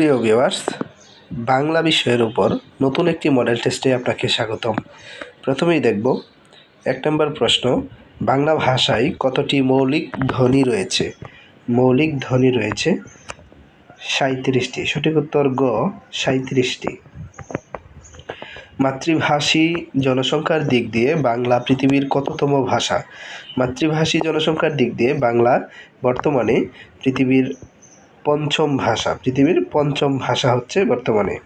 সুপ্রিয় ভিউয়ার্স বাংলা বিষয়ের উপর নতুন একটি মডেল টেস্টে আপনাকে স্বাগতম। প্রথমেই দেখব, এক নম্বর প্রশ্ন, বাংলা ভাষায় কতটি মৌলিক ধ্বনি রয়েছে? মৌলিক ধ্বনি রয়েছে সাঁইত্রিশটি। সঠিক উত্তর গ, সাঁইত্রিশটি। মাতৃভাষী জনসংখ্যার দিক দিয়ে বাংলা পৃথিবীর কততম ভাষা? মাতৃভাষী জনসংখ্যার দিক দিয়ে বাংলা বর্তমানে পৃথিবীর পঞ্চম ভাষা, পৃথিবীর পঞ্চম ভাষা হচ্ছে বর্তমানে।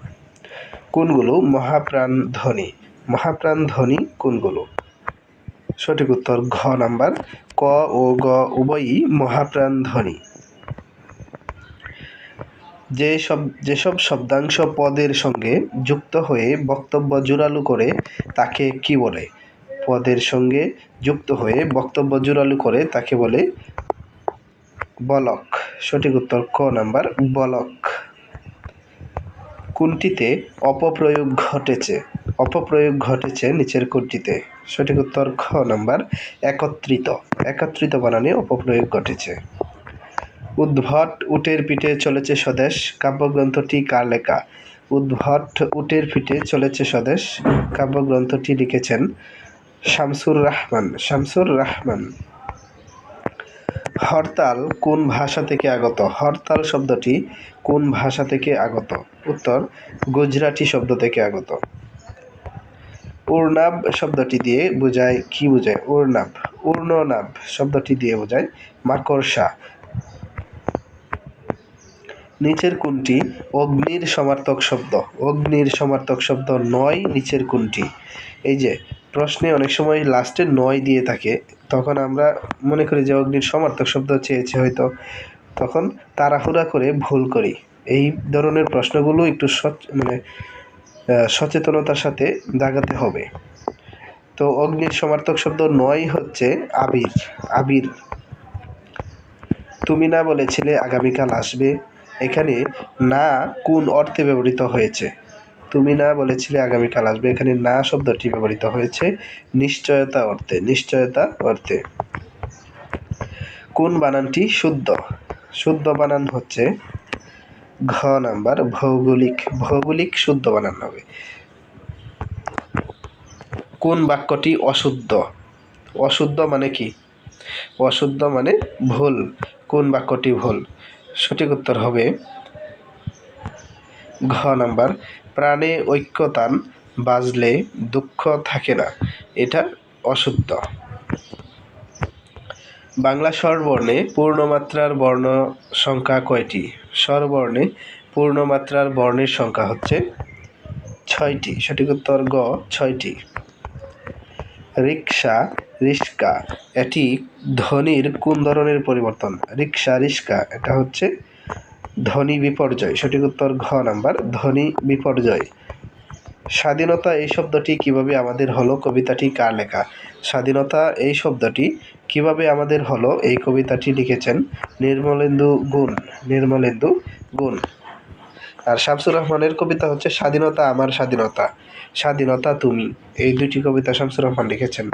কোনগুলো? মহাপ্রাণ ধ্বনি। মহাপ্রাণ ধ্বনি কোনগুলো? সঠিক উত্তর ঘ নাম্বার। ক ও গ উভয়ই মহাপ্রাণ ধ্বনি। যে সব যেসব শব্দাংশ পদের সঙ্গে যুক্ত হয়ে বক্তব্য জোরালো করে, তাকে কি বলে? পদের সঙ্গে যুক্ত হয়ে বক্তব্য জোরালো করে, তাকে বলে বলক। সঠিক উত্তর ক নাম্বার, বলক। কোনটিতে অপপ্রয়োগ ঘটেছে? অপপ্রয়োগ ঘটেছে নিচের কোনটিতে? সঠিক উত্তর খ নাম্বার, একত্রিত। একত্রিত বানানে অপপ্রয়োগ ঘটেছে। উদ্ভট উটের পিঠে চলেছে স্বদেশ, কাব্যগ্রন্থটি কার লেখা? উদ্ভট উটের পিঠে চলেছে স্বদেশ, কাব্যগ্রন্থটি লিখেছেন শামসুর রহমান। শামসুর রহমান। হরতাল কোন ভাষা থেকে আগত? হরতাল শব্দটি কোন ভাষা থেকে আগত? উত্তর, গুজরাটি শব্দ থেকে আগত। উর্নাব শব্দটি দিয়ে বোঝায়, কি বোঝায়? উর্নাব উর্ণনাব শব্দটি দিয়ে বোঝায়, মাকড়সা। নিচের কোনটি? অগ্নির সমার্থক শব্দ। অগ্নির সমার্থক শব্দ নয়, নিচের কোনটি? এই যে প্রশ্নে অনেক সময় লাস্টে নয় দিয়ে থাকে, তখন আমরা মনে করি যে অগ্নির সমার্থক শব্দ চেয়েছে হয়তো, তখন তাড়াহুড়া করে ভুল করি। এই ধরনের প্রশ্নগুলো একটু মানে সচেতনতার সাথে দাগাতে হবে। তো অগ্নির সমার্থক শব্দ নয় হচ্ছে আবির আবির। তুমি না বলেছিলে আগামীকাল আসবে, এখানে না কোন অর্থে ব্যবহৃত হয়েছে? তুমি না বলেছিলে আগামীকাল আসবে। এখানে না শব্দটি ব্যবহৃত হয়েছে, নিশ্চয়তা অর্থে নিশ্চয়তা অর্থে। কোন বানানটি শুদ্ধ? শুদ্ধ বানান হচ্ছে ঘ নাম্বার, ভৌগোলিক ভৌগোলিক শুদ্ধ বানান হবে। কোন বাক্যটি অশুদ্ধ? অশুদ্ধ মানে কি? অশুদ্ধ মানে ভুল। কোন বাক্যটি ভুল? সঠিক উত্তর হবে ঘ নাম্বার, প্রাণে ঐক্যতান বাজলে দুঃখ থাকে না, এটা অশুদ্ধ বাংলা স্বরবর্ণে পূর্ণমাত্রার বর্ণ সংখ্যা কয়টি? স্বরবর্ণে পূর্ণমাত্রার বর্ণের সংখ্যা হচ্ছে ছয়টি। সঠিক উত্তর গ, ছয়টি। রিক্সা রিস্কা এটি ধ্বনির কোন ধরনের পরিবর্তন? রিক্সা রিস্কা এটা হচ্ছে ধ্বনি বিপর্যয়। সঠিক উত্তর ঘ নাম্বার, ধ্বনি বিপর্যয়। স্বাধীনতা এই শব্দটি কীভাবে আমাদের হলো, কবিতাটি কার লেখা? স্বাধীনতা এই শব্দটি কীভাবে আমাদের হলো, এই কবিতাটি লিখেছেন নির্মলেন্দু গুণ নির্মলেন্দু গুণ। আর শামসুর রহমানের কবিতা হচ্ছে, স্বাধীনতা আমার স্বাধীনতা স্বাধীনতা তুমি। এই দুটি কবিতা শামসুর রহমান লিখেছেন।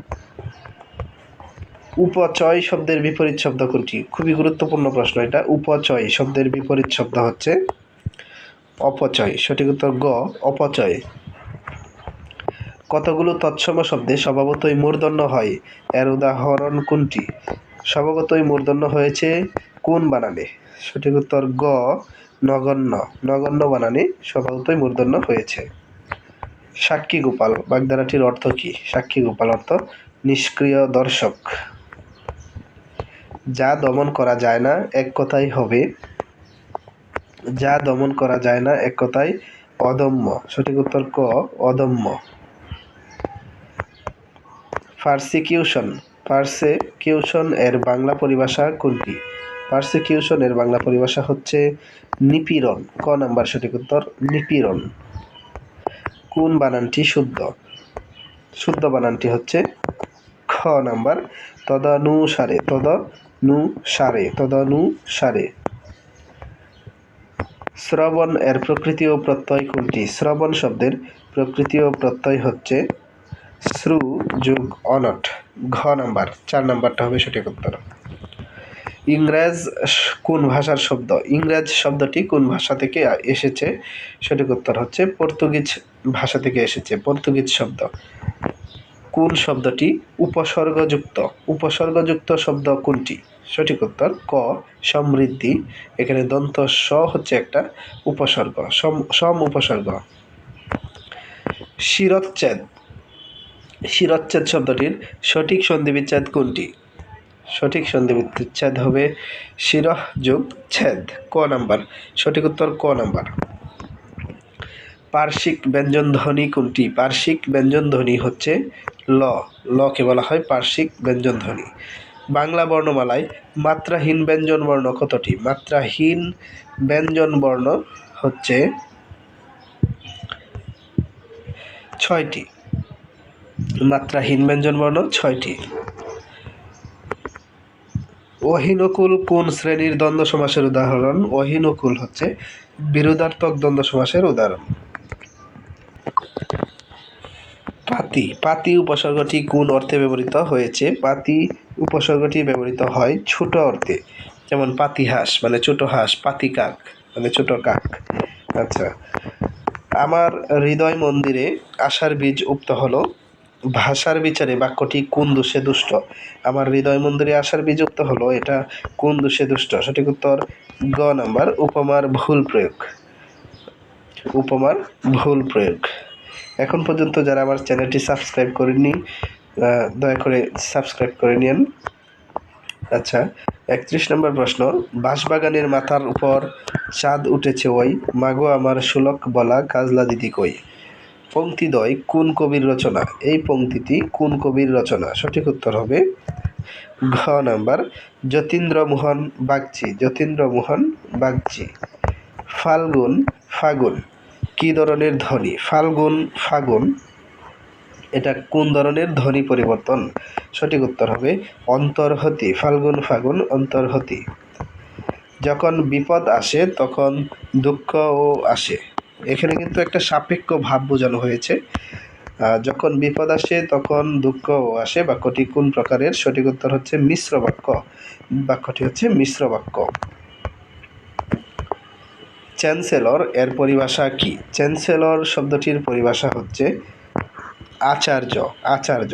উপচয় শব্দের বিপরীত শব্দ কোনটি? খুবই গুরুত্বপূর্ণ প্রশ্ন এটা। উপচয় শব্দের বিপরীত শব্দ হচ্ছে অপচয়। সঠিক উত্তর গ, অপচয়। কতগুলো তৎসম শব্দে স্বভাবতই মূর্ধন্য হয়? এর উদাহরণ কোনটি? স্বভাবতই মূর্ধন্য হয়েছে কোন বানানে? সঠিক উত্তর গ, নগণ্য। নগণ্য বানানে স্বভাবতই মূর্ধন্য হয়েছে। সাক্ষী গোপাল। বাগধারাটির অর্থ কী? সাক্ষী গোপাল অর্থ নিষ্ক্রিয় দর্শক। যা দমন করা যায় না, এক কথাই হবে। যা দমন করা যায় না, এক কথায় অদম্য। সঠিক উত্তর ক, অদম্য। পার্সিকিউশন পার্সিকিউশন এর বাংলা পরিভাষা কোনটি? পার্সিকিউশন এর বাংলা পরিভাষা হচ্ছে নিপীড়ন। ক নাম্বার সঠিক উত্তর? নিপীড়ন। কোন বানানটি শুদ্ধ? শুদ্ধ বানানটি হচ্ছে খ নাম্বার। তদানুসারে তদানুসারে তদানুসারে শ্রবণ এর প্রকৃতি ও প্রত্যয় কোনটি? শ্রবণ শব্দের প্রকৃতি ও প্রত্যয় হচ্ছে শ্রু যুগ অনট, ঘ নাম্বার, চার নাম্বারটা হবে সঠিক উত্তর। ইংরেজ কোন ভাষার শব্দ? ইংরেজ শব্দটি কোন ভাষা থেকে এসেছে? সঠিক উত্তর হচ্ছে পর্তুগিজ ভাষা থেকে এসেছে, পর্তুগিজ শব্দ। কোন শব্দটি উপসর্গযুক্ত। উপসর্গযুক্ত শব্দ কোনটি? সঠিক উত্তর, ক, সমৃদ্ধি। এখানে দন্ত স হচ্ছে একটা উপসর্গ, সম সম উপসর্গ। শিরচ্ছেদ। শিরচ্ছেদ শব্দটির সঠিক সন্ধিবিচ্ছেদ কোনটি? সঠিক সন্ধিবিচ্ছেদ হবে শিরহ যোগ ছেদ, ক নাম্বার। সঠিক উত্তর, ক নাম্বার। পার্শ্বিক ব্যঞ্জন ধ্বনি কোনটি? পার্শ্বিক ব্যঞ্জন ধ্বনি হচ্ছে ল। লকে বলা হয় পার্শ্বিক ব্যঞ্জন ধ্বনি বাংলা বর্ণমালায় মাত্রাহীন ব্যঞ্জন বর্ণ কতটি? মাত্রাহীন ব্যঞ্জন বর্ণ হচ্ছে ছয়টি। মাত্রাহীন ব্যঞ্জন বর্ণ ছয়টি। অহিনকুল কোন শ্রেণির দ্বন্দ্ব সমাসের উদাহরণ? অহিনকুল হচ্ছে বিরোধার্থক দ্বন্দ্ব সমাসের উদাহরণ। পাতি। পাতি উপসর্গটি কোন অর্থে ব্যবহৃত হয়েছে। পাতি উপসর্গটি ব্যবহৃত হয় ছোট অর্থে। যেমন পাতিহাঁস মানে ছোট হাঁস, পাতি কাক মানে ছোট কাক। আচ্ছা আমার হৃদয় মন্দিরে আশার বীজ উক্ত হলো। ভাষার বিচারে বাক্যটি কোন দোষে দুষ্ট? আমার হৃদয় মন্দিরে আশার বীজ উক্ত হলো, এটা কোন দোষে দুষ্ট? সঠিক উত্তর, গ নাম্বার, উপমার ভুল প্রয়োগ। উপমার ভুল প্রয়োগ। এখন পর্যন্ত যারা আমার চ্যানেলটি সাবস্ক্রাইব করেননি দয়া করে সাবস্ক্রাইব করে নিন। আচ্ছা একত্রিশ নম্বর প্রশ্ন, বাঁশবাগানের মাথার উপর চাঁদ উঠেছে ওই, মাগো আমার সুলক বলা কাজলা দিদি কই? পঙ্ক্তিদ্বয় কোন কবির রচনা? এই পঙ্ক্তিটি কোন কবির রচনা? সঠিক উত্তর হবে ঘ নাম্বার, যতীন্দ্রমোহন বাগচি যতীন্দ্রমোহন বাগচি। ফাল্গুন, ফাগুন। কি ধরনের ধ্বনি? ফাল্গুন, ফাগুন। এটা কোন ধরনের ধ্বনি পরিবর্তন? সঠিক উত্তর হবে অন্তর্হতি, ফাল্গুন, ফাগুন, অন্তর্হতি। যখন বিপদ আসে, তখন দুঃখও আসে। এখানে কিন্তু একটা সাপেক্ষ ভাব বোঝানো হয়েছে। যখন বিপদ আসে, তখন দুঃখও আসে। বাক্যটি কোন প্রকারের? সঠিক উত্তর হচ্ছে মিশ্র বাক্য। বাক্যটি হচ্ছে মিশ্র বাক্য। চ্যান্সেলর এর পরিভাষা কি? চ্যান্সেলর শব্দটির পরিভাষা হচ্ছে আচার্য আচার্য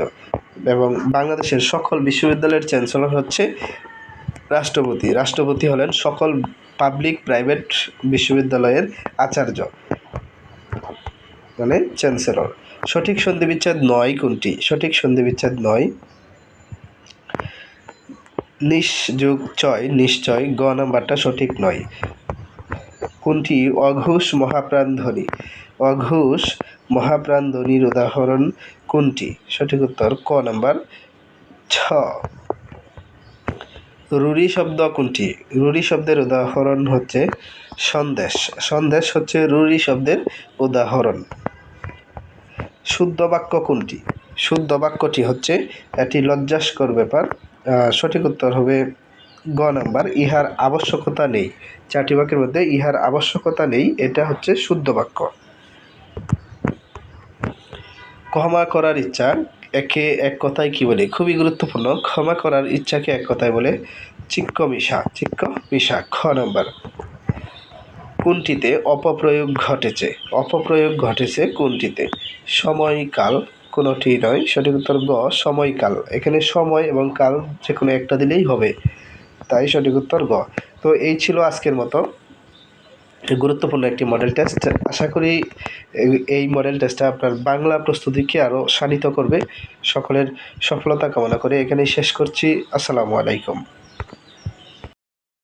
এবং বাংলাদেশের সকল বিশ্ববিদ্যালয়ের চ্যান্সেলর হচ্ছে রাষ্ট্রপতি। রাষ্ট্রপতি হলেন সকল পাবলিক প্রাইভেট বিশ্ববিদ্যালয়ের আচার্য মানে চ্যান্সেলর। সঠিক সন্ধিবিচ্ছেদ নয় কোনটি? সঠিক সন্ধিবিচ্ছেদ নয় নিঃযোগ চয় নিশ্চয়, গ নাম্বারটা সঠিক নয়। কোনটি অঘোষ মহাপ্রাণ ধ্বনি অঘোষ মহাপ্রাণ ধ্বনির উদাহরণ কোনটি? সঠিক উত্তর ক নাম্বার ছ। রুরি শব্দ কোনটি? রুরি শব্দের উদাহরণ হচ্ছে সন্দেশ। সন্দেশ হচ্ছে রুরি শব্দের উদাহরণ। শুদ্ধ বাক্য কোনটি? শুদ্ধ বাক্যটি হচ্ছে একটি লজ্জাস্কর ব্যাপার। সঠিক উত্তর হবে গ নাম্বার, ইহার আবশ্যকতা নেই। চারটি বাক্যের মধ্যে ইহার আবশ্যকতা নেই, এটা হচ্ছে শুদ্ধ বাক্য। ক্ষমা করার ইচ্ছা একে এক কথায় কি বলে? খুবই গুরুত্বপূর্ণ। ক্ষমা করার ইচ্ছাকে এক কথায় বলে চিক্ক মিশা চিক্ক মিশা খ নাম্বার। কোনটিতে অপপ্রয়োগ ঘটেছে? অপপ্রয়োগ ঘটেছে কোনটিতে? সময়কাল কোনোটি নয়। সঠিক উত্তর গ, সময়কাল। এখানে সময় এবং কাল যে কোনো একটা দিলেই হবে। তাই সঠিক উত্তর গ। তো এই ছিল আজকের মতো। গুরুত্বপূর্ণ একটি মডেল টেস্ট আশা করি এই- মডেল টেস্টটা আপনার বাংলা প্রস্তুতিকে আরও শানিত করবে। সকলের সফলতা কামনা করে এখানেই শেষ করছি। আসসালামু আলাইকুম।